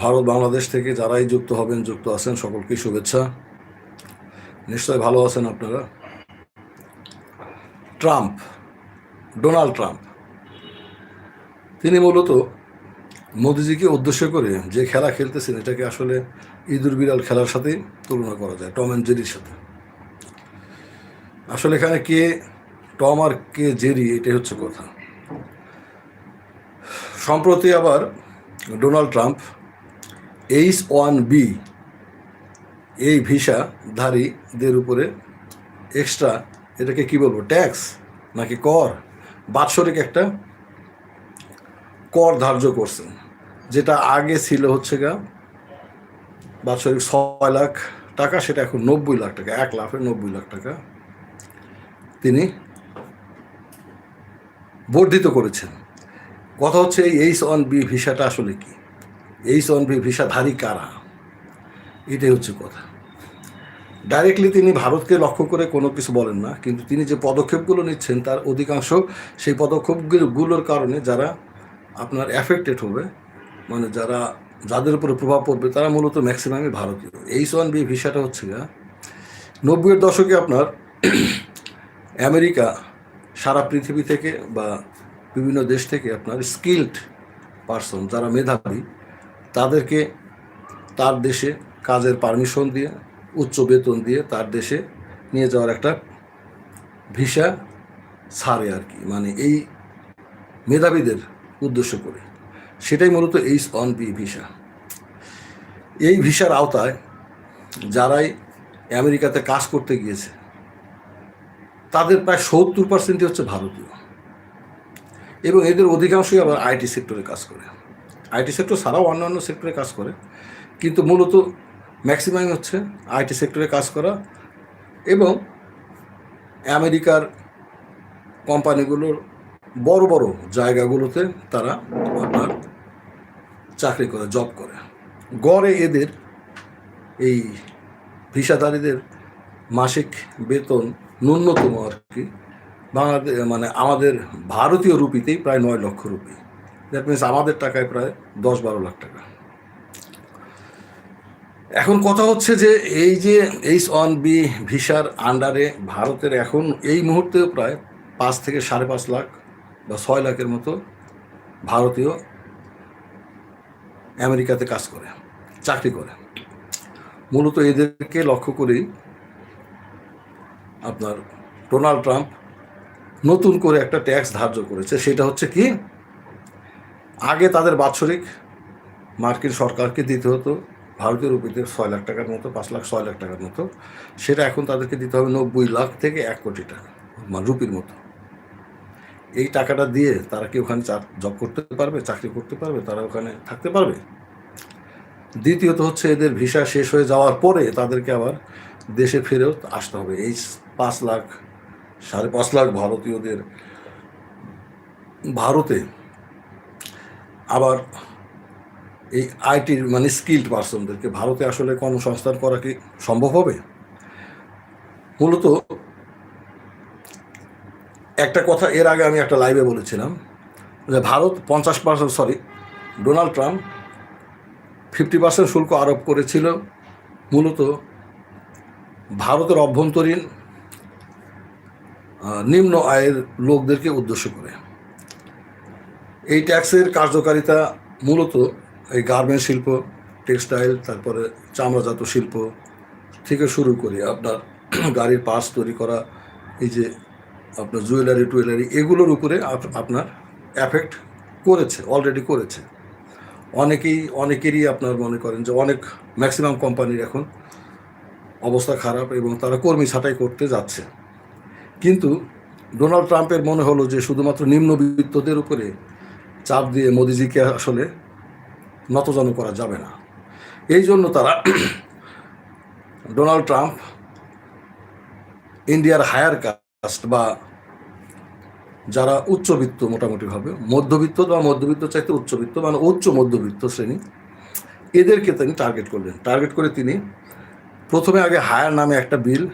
ভারত, বাংলাদেশ থেকে যারাই যুক্ত হবেন, যুক্ত আছেন, সকলকে শুভেচ্ছা। নিশ্চয় ভালো আছেন আপনারা। Trump, Donald Trump. তিনি মূলত মোদিজিকে উদ্দেশ্য করে যে খেলা খেলতেছেন, এটাকে আসলে ইঁদুর বিড়াল খেলার সাথে তুলনা করা যায়, টম অ্যান্ড জেরির সাথে। আসলে এখানে কে টম আর কে জেরি, এটাই হচ্ছে কথা। সম্প্রতি আবার Donald Trump H one B এই ভিসাধারীদের উপরে এক্সট্রা এটাকে কি বলব ট্যাক্স নাকি কর, বাৎসরিক একটা কর ধার্য করছেন। যেটা আগে ছিল হচ্ছে গা বাৎসরিক ছয় লাখ টাকা, সেটা এখন নব্বই লাখ টাকা, এক লাখের নব্বই লাখ টাকা তিনি বর্ধিত করেছেন। কথা হচ্ছে এই এইচ ওয়ান বি ভিসাটা আসলে কি? এইচ ওয়ান বি ভিসাধারী কারা? এটাই হচ্ছে কথা। ডাইরেক্টলি তিনি ভারতকে লক্ষ্য করে কোনো কিছু বলেন না, কিন্তু তিনি যে পদক্ষেপগুলো নিচ্ছেন, তার অধিকাংশ সেই পদক্ষেপগুলোর কারণে যারা আপনার অ্যাফেক্টেড হবে মানে যারা, যাদের উপরে প্রভাব পড়বে, তারা মূলত ম্যাক্সিমামই ভারতীয়। এইচ ওয়ান বি ভিসাটা হচ্ছে গা নব্বইয়ের দশকে আপনার আমেরিকা সারা পৃথিবী থেকে বা বিভিন্ন দেশ থেকে আপনার স্কিল্ড পার্সন যারা মেধাবী তাদেরকে তার দেশে কাজের পারমিশন দিয়ে, উচ্চ বেতন দিয়ে তার দেশে নিয়ে যাওয়ার একটা ভিসা ছাড়ে আর কি। মানে এই মেধাবীদের উদ্দেশ্য করে। সেটাই মূলত এইচ অন বি ভিসা। এই ভিসার আওতায় যারাই আমেরিকাতে কাজ করতে গিয়েছে, তাদের প্রায় সত্তর পার্সেন্টই হচ্ছে ভারতীয়। এবং এদের অধিকাংশই আবার আইটি সেক্টরে কাজ করে। আইটি সেক্টর ছাড়াও অন্যান্য সেক্টরে কাজ করে। কিন্তু মূলত ম্যাক্সিমাম হচ্ছে আইটি সেক্টরে কাজ করা এবং আমেরিকার কোম্পানিগুলোর বড় বড় জায়গাগুলোতে তারা আপনার চাকরি করে, জব করে। গড়ে এদের এই ভিসাধারীদের মাসিক বেতন ন্যূনতম আর কি। বাংলাদেশ মানে আমাদের ভারতীয় রুপিতেই প্রায় নয় লক্ষ রুপি। দ্যাট মিনস আমাদের টাকায় প্রায় দশ বারো লাখ টাকা। এখন কথা হচ্ছে যে এই যে এইচ ওয়ান বি ভিসার আন্ডারে ভারতের এখন এই মুহূর্তেও প্রায় পাঁচ থেকে সাড়ে পাঁচ লাখ বা ছয় লাখের মতো ভারতীয় আমেরিকাতে কাজ করে, চাকরি করে। মূলত এদেরকে লক্ষ্য করেই আপনার ডোনাল্ড ট্রাম্প নতুন করে একটা ট্যাক্স ধার্য করেছে। সেটা হচ্ছে কি? আগে তাদের বাৎসরিক মার্কিন সরকারকে দিতে হতো, ভারতীয় রুপিতে ছয় লাখ টাকার মতো, পাঁচ লাখ, ছয় লাখ টাকার মতো। সেটা এখন তাদেরকে দিতে হবে নব্বই লাখ থেকে এক কোটি টাকা মানে রুপির মতো। এই টাকাটা দিয়ে তারা কি ওখানে জব করতে পারবে, চাকরি করতে পারবে, তারা ওখানে থাকতে পারবে? দ্বিতীয়ত হচ্ছে এদের ভিসা শেষ হয়ে যাওয়ার পরে তাদেরকে আবার দেশে ফিরেও আসতে হবে। এই পাঁচ লাখ, সাড়ে পাঁচ লাখ ভারতীয়দের ভারতে আবার এই আইটির মানে স্কিল্ড পার্সনদেরকে ভারতে আসলে কর্মসংস্থান করা কি সম্ভব হবে? মূলত একটা কথা এর আগে আমি একটা লাইভে বলেছিলাম যে ভারত পঞ্চাশ percent sorry Donald Trump fifty percent শুল্ক আরোপ করেছিল। মূলত ভারতের অভ্যন্তরীণ নিম্ন আয়ের লোকদেরকে উদ্দেশ্য করে। এই ট্যাক্সের কার্যকারিতা মূলত এই গার্মেন্ট শিল্প, টেক্সটাইল, তারপরে চামড়াজাত শিল্প থেকে শুরু করে আপনার গাড়ির পার্টস তৈরি করা, এই যে আপনার জুয়েলারি, টুয়েলারি, এগুলোর উপরে আপনার অ্যাফেক্ট করেছে অলরেডি করেছে। অনেকেই, অনেকেরই আপনার মনে করেন যে অনেক ম্যাক্সিমাম কোম্পানির এখন অবস্থা খারাপ এবং তারা কর্মী ছাঁটাই করতে যাচ্ছে। কিন্তু ডোনাল্ড ট্রাম্পের মনে হলো যে শুধুমাত্র নিম্নবিত্তদের উপরে চাপ দিয়ে মোদিজিকে আসলে নতজানু করা যাবে না। এই জন্য তারা ডোনাল্ড ট্রাম্প ইন্ডিয়ার হায়ার কাস্ট বা যারা উচ্চবিত্ত মোটামুটিভাবে, মধ্যবিত্ত বা মধ্যবিত্ত চাইতে উচ্চবিত্ত মানে উচ্চ মধ্যবিত্ত শ্রেণি, এদেরকে তিনি টার্গেট করলেন। টার্গেট করে তিনি প্রথমে আগে হায়ার নামে একটা বিল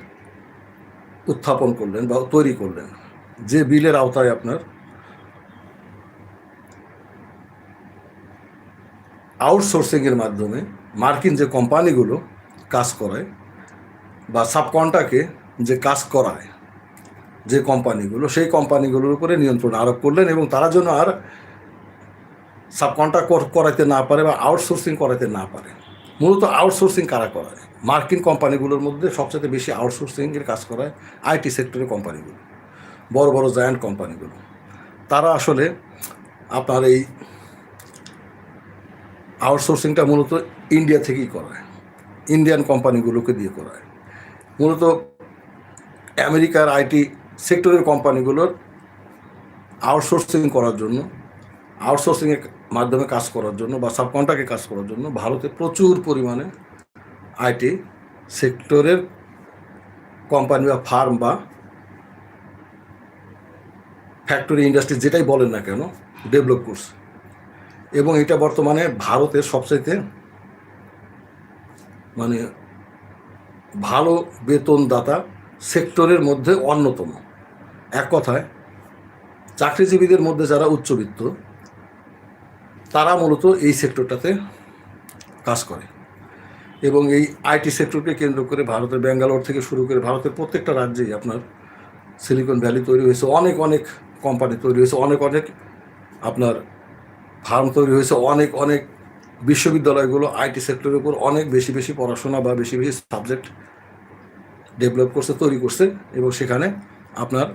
উত্থাপন করলেন বা তৈরি করলেন। যে বিলের আওতায় আপনার আউটসোর্সিংয়ের মাধ্যমে মার্কিন যে কোম্পানিগুলো কাজ করায় বা সাবকন্টাকে যে কাজ করায় যে কোম্পানিগুলো, সেই কোম্পানিগুলোর উপরে নিয়ন্ত্রণ আরোপ করলেন এবং তারা যেন আর সাবকন্ট্রাক্ট করাইতে না পারে বা আউটসোর্সিং করাইতে না পারে। মূলত আউটসোর্সিং কারা করায়? মার্কিন কোম্পানিগুলোর মধ্যে সবচেয়ে বেশি আউটসোর্সিংয়ের কাজ করায় আইটি সেক্টরের কোম্পানিগুলো, বড় বড় জায়ান্ট কোম্পানিগুলো। তারা আসলে আপনার এই আউটসোর্সিংটা মূলত ইন্ডিয়া থেকেই করায়। ইন্ডিয়ান কোম্পানিগুলোকে দিয়ে করায়। মূলত আমেরিকার আইটি সেক্টরের কোম্পানিগুলোর আউটসোর্সিং করার জন্য, আউটসোর্সিংয়ের মাধ্যমে কাজ করার জন্য বা সাবকন্ট্রাক্টে কাজ করার জন্য ভারতে প্রচুর পরিমাণে আইটি সেক্টরের কোম্পানি বা ফার্ম বা ফ্যাক্টরি ইন্ডাস্ট্রি যেটাই বলেন না কেন, ডেভেলপ করছে। এবং এটা বর্তমানে ভারতের সবচাইতে মানে ভালো বেতনদাতা সেক্টরের মধ্যে অন্যতম। এক কথায়, চাকরিজীবীদের মধ্যে যারা উচ্চবিত্ত, তারা মূলত এই সেক্টরটাতে কাজ করে এবং এই আইটি সেক্টরকে কেন্দ্র করে ভারতের ব্যাঙ্গালোর থেকে শুরু করে ভারতের প্রত্যেকটা রাজ্যেই আপনার সিলিকন ভ্যালি তৈরি হয়েছে। অনেক অনেক কোম্পানি তৈরি হয়েছে। অনেক অনেক আপনার ফার্ম তৈরি হয়েছে অনেক অনেক বিশ্ববিদ্যালয়গুলো আইটি সেক্টরের উপর অনেক বেশি বেশি পড়াশোনা বা বেশি বেশি সাবজেক্ট ডেভেলপ করছে, তৈরি করছে এবং সেখানে আপনার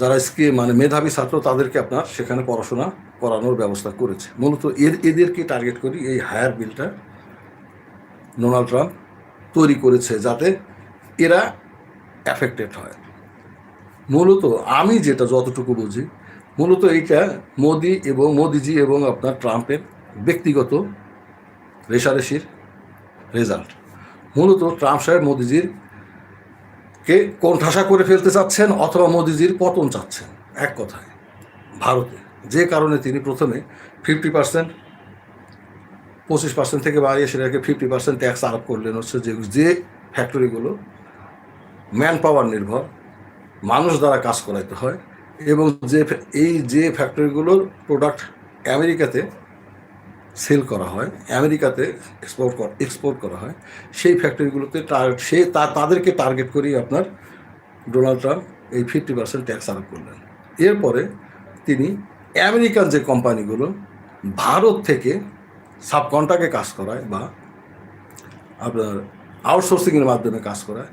যারা স্কি মানে মেধাবী ছাত্র তাদেরকে আপনার সেখানে পড়াশোনা করানোর ব্যবস্থা করেছে। মূলত এর, এদেরকে টার্গেট করি এই হায়ার বিলটা ডোনাল্ড ট্রাম্প তৈরি করেছে যাতে এরা অ্যাফেক্টেড হয়। মূলত আমি যেটা যতটুকু বুঝি মূলত এইটা মোদি এবং মোদিজি এবং আপনার ট্রাম্পের ব্যক্তিগত রেশারেশির রেজাল্ট মূলত ট্রাম্প সাহেব মোদিজির কে কোণঠাসা করে ফেলতে চাচ্ছেন অথবা মোদিজির পতন চাচ্ছেন, এক কথায়। ভারতে যে কারণে তিনি প্রথমে ফিফটি পার্সেন্ট পঁচিশ পার্সেন্ট থেকে বাড়িয়ে সেটাকে ফিফটি পার্সেন্ট ট্যাক্স আরোপ করলেন হচ্ছে যে যে ফ্যাক্টরিগুলো ম্যান পাওয়ার নির্ভর, মানুষ দ্বারা কাজ করাইতে হয় এবং যে এই যে ফ্যাক্টরিগুলোর প্রোডাক্ট আমেরিকাতে সেল করা হয়, আমেরিকাতে এক্সপোর্ট এক্সপোর্ট করা হয়, সেই ফ্যাক্টরিগুলোতে সে তাদেরকে টার্গেট করেই আপনার ডোনাল্ড ট্রাম্প এই ফিফটি পার্সেন্ট ট্যাক্স আরোপ করলেন। এরপরে তিনি আমেরিকান যে কোম্পানিগুলো, ভারত থেকে সাবকন্ট্রাক্টে কাজ করায় বা আপনার আউটসোর্সিংয়ের মাধ্যমে কাজ করায়,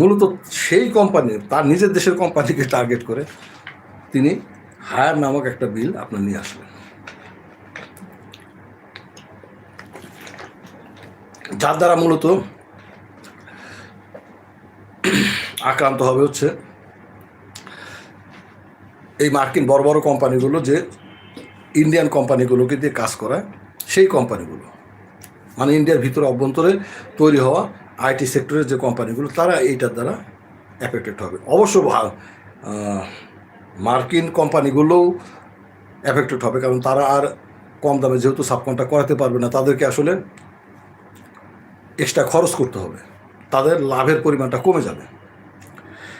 মূলত সেই কোম্পানির, তার নিজের দেশের কোম্পানিকে টার্গেট করে তিনি হায়ার নামক একটা বিল আপনার নিয়ে আসলেন। যার দ্বারা মূলত আক্রান্ত হবে হচ্ছে এই মার্কিন বড় বড় কোম্পানিগুলো যে ইন্ডিয়ান কোম্পানিগুলোকে দিয়ে কাজ করায়, সেই কোম্পানিগুলো মানে ইন্ডিয়ার ভিতরে অভ্যন্তরে তৈরি হওয়া আইটি সেক্টরের যে কোম্পানিগুলো, তারা এইটার দ্বারা অ্যাফেক্টেড হবে। অবশ্য মার্কিন কোম্পানিগুলোও অ্যাফেক্টেড হবে, কারণ তারা আর কম দামে যেহেতু সাবকন্ট্রাক্ট করাতে পারবে না, তাদেরকে আসলে এক্সট্রা খরচ করতে হবে। তাদের লাভের পরিমাণটা কমে যাবে।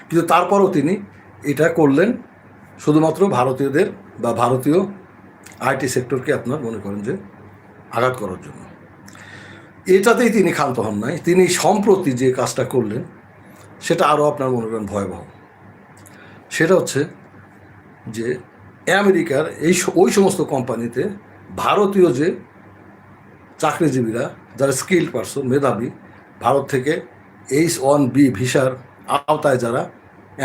কিন্তু তারপরও তিনি এটা করলেন শুধুমাত্র ভারতীয়দের বা ভারতীয় আইটি সেক্টরকে আপনার মনে করেন যে আঘাত করার জন্য। এটাতেই তিনি ক্ষান্ত হন নাই। তিনি সম্প্রতি যে কাজটা করলেন, সেটা আরও আপনার মনে করেন ভয়াবহ। সেটা হচ্ছে যে আমেরিকার এই ওই সমস্ত কোম্পানিতে ভারতীয় যে চাকরিজীবীরা, যারা স্কিল্ড পারসন মেধাবী, ভারত থেকে এইচ ওয়ান বি ভিসার আওতায় যারা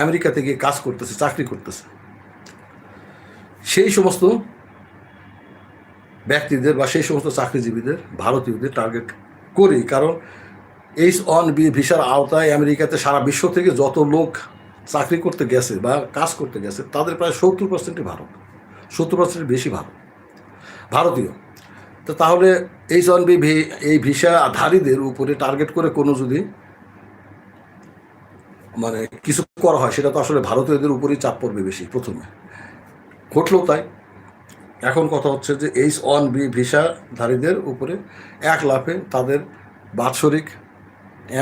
আমেরিকাতে গিয়ে কাজ করতেছে, চাকরি করতেছে, সেই সমস্ত ব্যক্তিদের বা সেই সমস্ত চাকরিজীবীদের, ভারতীয়দের টার্গেট করি। কারণ এইচ ওয়ান বি ভিসার আওতায় আমেরিকাতে সারা বিশ্ব থেকে যত লোক চাকরি করতে গেছে বা কাজ করতে গেছে, তাদের প্রায় সত্তর পার্সেন্টই ভারত। সত্তর পার্সেন্ট বেশি ভারত। ভারতীয়। তো তাহলে এইচ ওয়ান বি এই ভিসাধারীদের উপরে টার্গেট করে কোনো যদি মানে কিছু করা হয়, সেটা তো আসলে ভারতীয়দের উপরেই চাপ পড়বে বেশি প্রথমে। ঘটলো তাই। এখন কথা হচ্ছে যে এইচ ওয়ান বি ভিসাধারীদের উপরে এক লাফে তাদের বাৎসরিক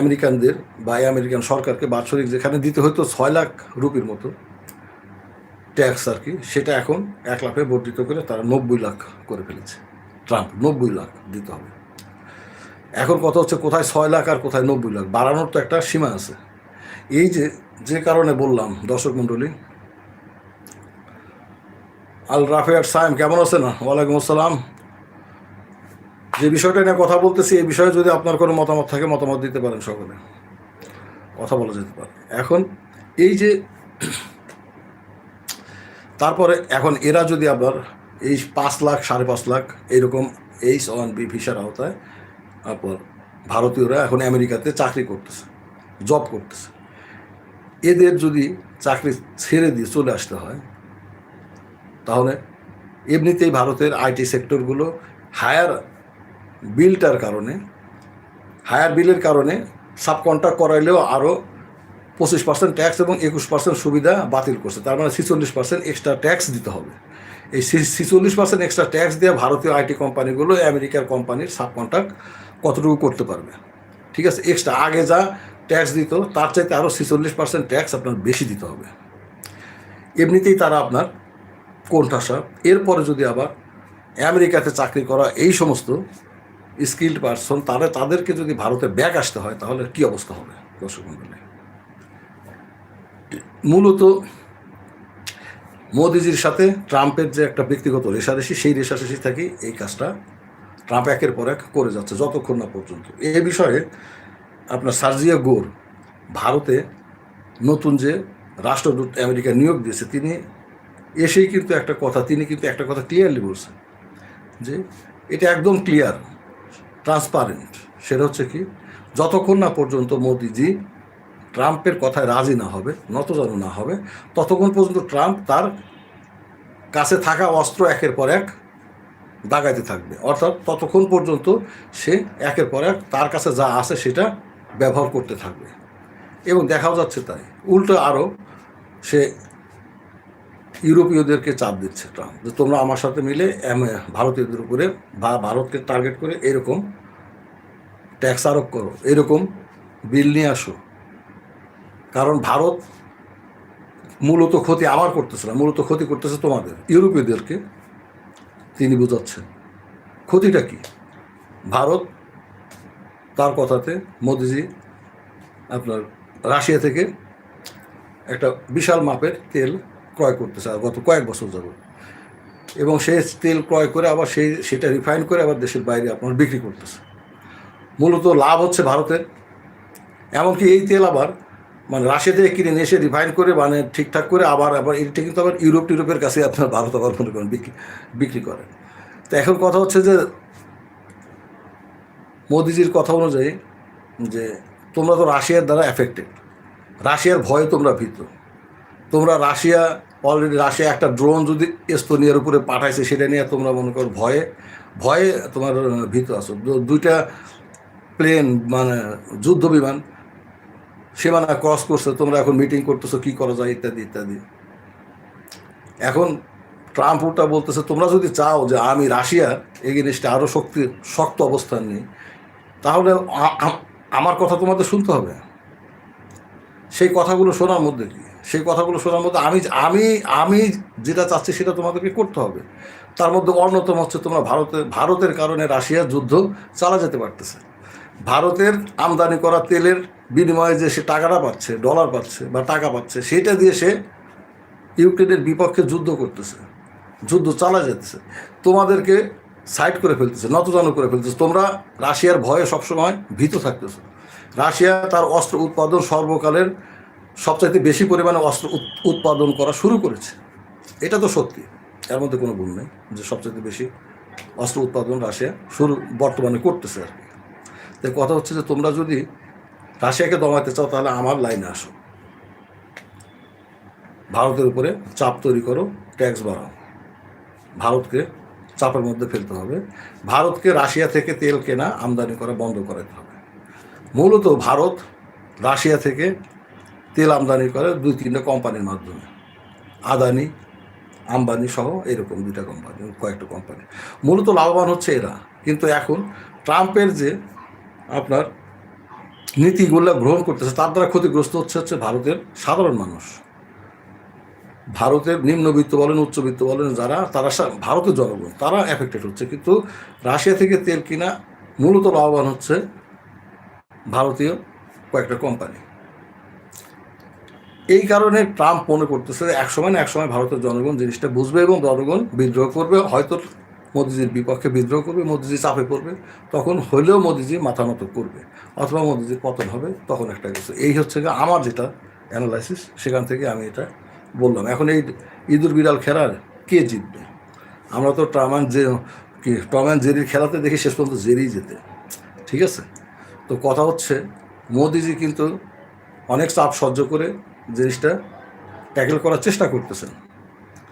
আমেরিকানদের বা আমেরিকান সরকারকে বাৎসরিক যেখানে দিতে হতো ছয় লাখ রুপির মতো ট্যাক্স আর কি, সেটা এখন এক লাখে বর্ধিত করে তারা নব্বই লাখ করে ফেলেছে। ট্রাম্প, নব্বই লাখ দিতে হবে। এখন কথা হচ্ছে কোথায় ছয় লাখ আর কোথায় নব্বই লাখ, বাড়ানোর তো একটা সীমা আছে। এই যে যে কারণে বললাম, দর্শক মণ্ডলী, আল রাফেয়ার সাইম কেমন আছেন? ওয়ালাইকুম আসসালাম। যে বিষয়টা নিয়ে কথা বলতেছি, এই বিষয়ে যদি আপনার কোনো মতামত থাকে, মতামত দিতে পারেন সকলে। কথা বলা যেতে পারে। এখন এই যে তারপরে এখন এরা যদি আবার এই পাঁচ লাখ, সাড়ে পাঁচ লাখ এইরকম এইচ ওয়ান বি ভিসার আওতায় তারপর ভারতীয়রা এখন আমেরিকাতে চাকরি করতেছে জব করতেছে। এদের যদি চাকরি ছেড়ে দিয়ে চলে আসতে হয়, তাহলে এমনিতেই ভারতের আইটি সেক্টরগুলো হায়ার বিলটার কারণে, হায়ার বিলের কারণে সাবকন্ট্রাক্ট করাইলেও আরও পঁচিশ পার্সেন্ট ট্যাক্স এবং একুশ পার্সেন্ট সুবিধা বাতিল করছে। তার মানে ছিচল্লিশ পার্সেন্ট এক্সট্রা ট্যাক্স দিতে হবে। এই ছিচল্লিশ পার্সেন্ট এক্সট্রা ট্যাক্স দিয়ে ভারতীয় আইটি কোম্পানিগুলো আমেরিকার কোম্পানির সাবকন্ট্রাক্ট কতটুকু করতে পারবে? ঠিক আছে এক্সট্রা আগে যা ট্যাক্স দিত, তার চাইতে আরও ছিচল্লিশ পার্সেন্ট ট্যাক্স আপনার বেশি দিতে হবে। এমনিতেই তারা আপনার কোণঠাসা। এরপরে যদি আবার আমেরিকাতে চাকরি করা এই সমস্ত স্কিল্ড পারসন তারা তাদেরকে যদি ভারতে ব্যাক আসতে হয়, তাহলে কি অবস্থা হবে? দর্শক মণ্ডলী মূলত মোদিজির সাথে ট্রাম্পের যে একটা ব্যক্তিগত রেশারেশি, সেই রেশারেশি থেকে এই কাজটা ট্রাম্প একের পর এক করে যাচ্ছে, যতক্ষণ না পর্যন্ত। এ বিষয়ে আপনার সার্জিয়া গোর ভারতে নতুন যে রাষ্ট্রদূত আমেরিকা নিয়োগ দিয়েছে, তিনি এসেই কিন্তু একটা কথা, তিনি কিন্তু একটা কথা ক্লিয়ারলি বলছেন যে, এটা একদম ক্লিয়ার ট্রান্সপারেন্ট সেটা হচ্ছে কি, যতক্ষণ না পর্যন্ত মোদিজি ট্রাম্পের কথায় রাজি না হবে, নতজানু না হবে, ততক্ষণ পর্যন্ত ট্রাম্প তার কাছে থাকা অস্ত্র একের পর এক দাগাইতে থাকবে। অর্থাৎ ততক্ষণ পর্যন্ত সে একের পর এক তার কাছে যা আছে সেটা ব্যবহার করতে থাকবে। এবং দেখাও যাচ্ছে তাই। উল্টো আরও সে ইউরোপীয়দেরকে চাপ দিচ্ছে ট্রাম্প, যে তোমরা আমার সাথে মিলে ভারতীয়দের উপরে বা ভারতকে টার্গেট করে এরকম ট্যাক্স আরোপ করো, এরকম বিল নিয়ে আসো। কারণ ভারত মূলত ক্ষতি আমার করতেছে না, মূলত ক্ষতি করতেছে তোমাদের, ইউরোপীয়দেরকে। তিনি বোঝাচ্ছেন, ক্ষতিটা কি? ভারত তার কথাতে মোদিজি আপনার রাশিয়া থেকে একটা বিশাল মাপের তেল ক্রয় করতেছে গত কয়েক বছর যাবত এবং সেই তেল ক্রয় করে আবার সেই, সেটা রিফাইন করে আবার দেশের বাইরে আপনার বিক্রি করতেছে। মূলত লাভ হচ্ছে ভারতের। এমনকি এই তেল আবার মানে রাশিয়া থেকে কিনে নিয়ে এসে রিফাইন করে মানে ঠিকঠাক করে আবার আবার এটা কিন্তু আবার ইউরোপ, টিউরোপের কাছে আপনার ভারত আবার মনে করেন বিক্রি বিক্রি করে। তো এখন কথা হচ্ছে যে, মোদিজির কথা অনুযায়ী যে, তোমরা তো রাশিয়ার দ্বারা এফেক্টেড রাশিয়ার ভয়ে তোমরা ভীত। তোমরা রাশিয়া অলরেডি রাশিয়া একটা ড্রোন যদি এস্তোনিয়ার উপরে পাঠাইছে, সেটা নিয়ে তোমরা মনে করো ভয়ে ভয়ে তোমার ভীত আছো। দুইটা প্লেন মানে যুদ্ধ বিমান, সীমানা ক্রস করছে, তোমরা এখন মিটিং করতেছো, কি করা যায়, ইত্যাদি ইত্যাদি। এখন ট্রাম্প ওটা বলতেছে, তোমরা যদি চাও যে আমি রাশিয়ার এগেনিস্টে আরও শক্তি, শক্ত অবস্থান নিই, তাহলে আমার কথা তোমাদের শুনতে হবে। সেই কথাগুলো শোনার মধ্যে কি? সেই কথাগুলো শোনার মধ্যে আমি আমি আমি যেটা চাচ্ছি সেটা তোমাদেরকে করতে হবে। তার মধ্যে অন্যতম হচ্ছে তোমরা ভারতের ভারতের কারণে রাশিয়ার যুদ্ধ চালা যেতে পারতেছে। ভারতের আমদানি করা তেলের বিনিময়ে যে সে টাকাটা পাচ্ছে ডলার পাচ্ছে বা টাকা পাচ্ছে, সেটা দিয়ে সে ইউক্রেনের বিপক্ষে যুদ্ধ করতেছে। যুদ্ধ চালা যেতেছে। তোমাদেরকে সাইড করে ফেলতেছে, নতজানু করে ফেলতেছে। তোমরা রাশিয়ার ভয়ে সবসময় ভীত থাকতেছো। রাশিয়া তার অস্ত্র উৎপাদন সর্বকালের সবচাইতে বেশি পরিমাণে অস্ত্র উৎ- উৎপাদন করা শুরু করেছে। এটা তো সত্যি। এর মধ্যে কোনো ভুল নেই যে সবচাইতে বেশি অস্ত্র উৎপাদন রাশিয়া শুরু, বর্তমানে করতেছে আর কি। তাই কথা হচ্ছে যে তোমরা যদি রাশিয়াকে দমাতে চাও তাহলে আমার লাইনে আসো। ভারতের উপরে চাপ তৈরি করো, ট্যাক্স বাড়াও। ভারতকে চাপের মধ্যে ফেলতে হবে। ভারতকে রাশিয়া থেকে তেল কেনা আমদানি করা বন্ধ করাতে হবে। মূলত ভারত রাশিয়া থেকে তেল আমদানি করে দুই তিনটা কোম্পানির মাধ্যমে। আদানি, আম্বানি সহ এরকম দুইটা কোম্পানি, কয়েকটা কোম্পানি। মূলত লাভবান হচ্ছে এরা। কিন্তু এখন ট্রাম্পের যে আপনার নীতিগুলো গ্রহণ করতেছে, তার দ্বারা ক্ষতিগ্রস্ত হচ্ছে হচ্ছে ভারতের সাধারণ মানুষ। ভারতের নিম্নবিত্ত বলেন উচ্চবিত্ত বলেন, যারা, তারা ভারতের জনগণ, তারা এফেক্টেড হচ্ছে। কিন্তু রাশিয়া থেকে তেল কিনা মূলত লাভবান হচ্ছে ভারতীয় কয়েকটা কোম্পানি। এই কারণে ট্রাম্প মনে করতেছে যে একসময় না একসময় ভারতের জনগণ জিনিসটা বুঝবে এবং জনগণ বিদ্রোহ করবে। হয়তো মোদিজির বিপক্ষে বিদ্রোহ করবে, মোদিজি চাপে পড়বে, তখন হলেও মোদিজি মাথা নত করবে অথবা মোদিজির পতন হবে, তখন একটা কিছু। এই হচ্ছে আমার যেটা অ্যানালাইসিস সেখান থেকে আমি এটা বললাম। এখন এই ইঁদুর বিড়াল খেলার কে জিতবে? আমরা তো ট্রাম অ্যান্ড জে কি, টম অ্যান্ড জেরির খেলাতে দেখি শেষ পর্যন্ত জেরিই যেতে ঠিক আছে? তো কথা হচ্ছে, মোদিজি কিন্তু অনেক চাপ সহ্য করে জিনিসটা ট্যাকেল করার চেষ্টা করতেছেন।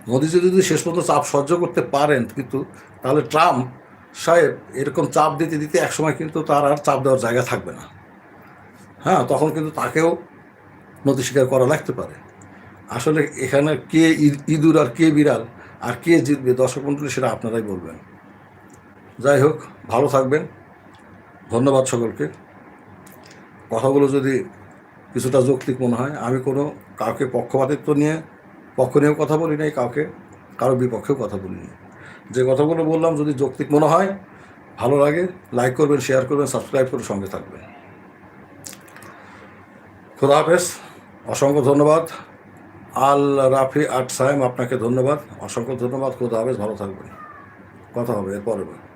মোদিজি যদি শেষ পর্যন্ত চাপ সহ্য করতে পারেন কিন্তু, তাহলে ট্রাম্প, সাহেব এরকম চাপ দিতে দিতে একসময় কিন্তু তার আর চাপ দেওয়ার জায়গা থাকবে না। হ্যাঁ তখন কিন্তু তাকেও নতি স্বীকার করা লাগতে পারে। আসলে এখানে কে ইঁদুর আর কে বিড়াল আর কে জিতবে, দর্শক মন্ডলী সেটা আপনারাই বলবেন। যাই হোক, ভালো থাকবেন। ধন্যবাদ সকলকে। কথাগুলো যদি কিছুটা যৌক্তিক মনে হয়। আমি কোনো কাউকে পক্ষপাতিত্ব নিয়ে, পক্ষ নিয়েও কথা বলি নাই, কাউকে, কারও বিপক্ষেও কথা বলিনি যে কথাগুলো বললাম যদি যৌক্তিক মনে হয়, ভালো লাগে লাইক করবেন শেয়ার করবেন সাবস্ক্রাইব করে সঙ্গে থাকবেন। খোদা হাফেজ, অসংখ্য ধন্যবাদ। আল রাফি আট সাহেম আপনাকে ধন্যবাদ। অসংখ্য ধন্যবাদ। খোদা হাফেজ, ভালো থাকবেন। কথা হবে, এরপরে